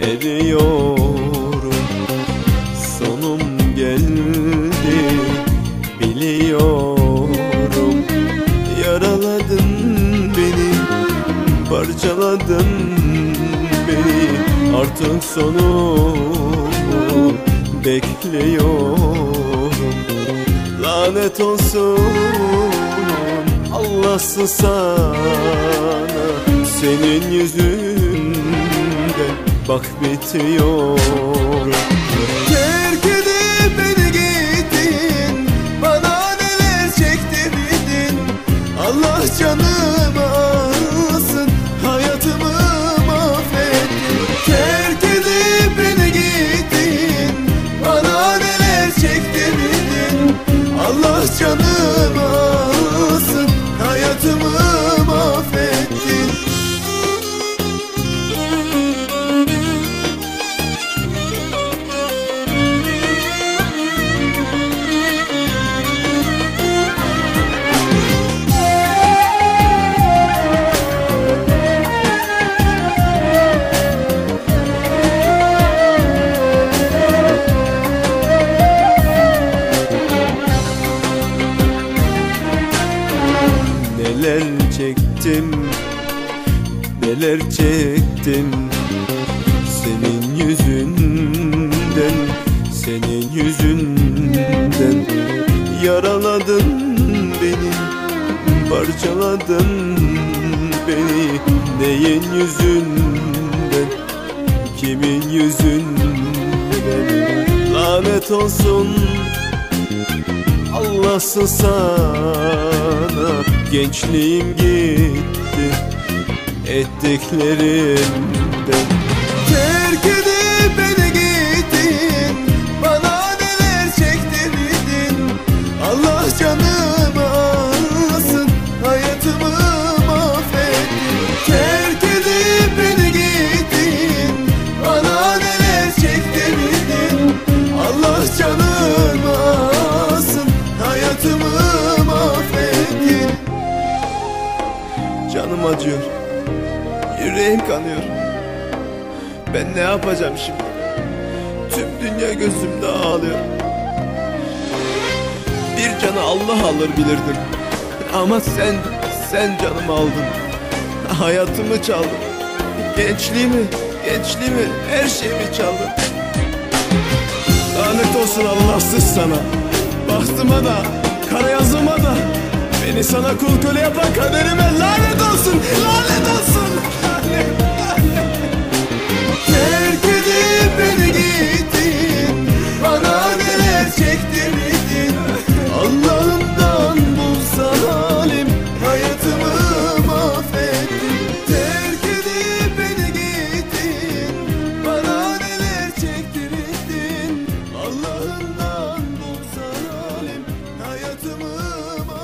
veriyorum Sonum geldi biliyorum. Yaraladın beni parçaladın beni. Artık sonumu bekliyorum. Lanet olsun Allahsız sana Senin yüzünden. Bak bitiyor çektim Senin yüzünden Senin yüzünden Yaraladın beni Parçaladın beni. Neyin yüzünden Kimin yüzünden? Lanet olsun Allahsız sana. Gençliğim gitti ettiklerimden Terk edip beni gittin Bana neler çektirdin? Allah canımı alsın Hayatımı mahvettin. Terk edip beni gittin Bana neler çektirdin? Allah canımı alsın Hayatımı mahvettin. Canım acıyor Yüreğim kanıyor Ben ne yapacağım şimdi? Tüm dünya gözümde ağlıyor. Bir canı Allah alır bilirdim. Ama sen Sen canımı aldın. Hayatımı çaldın. Gençliğimi Gençliğimi Her şeyimi çaldın. Lanet olsun Allahsız sana. Bahtıma da Kara yazıma da. Beni sana kul köle yapan kaderime lanet olsun oh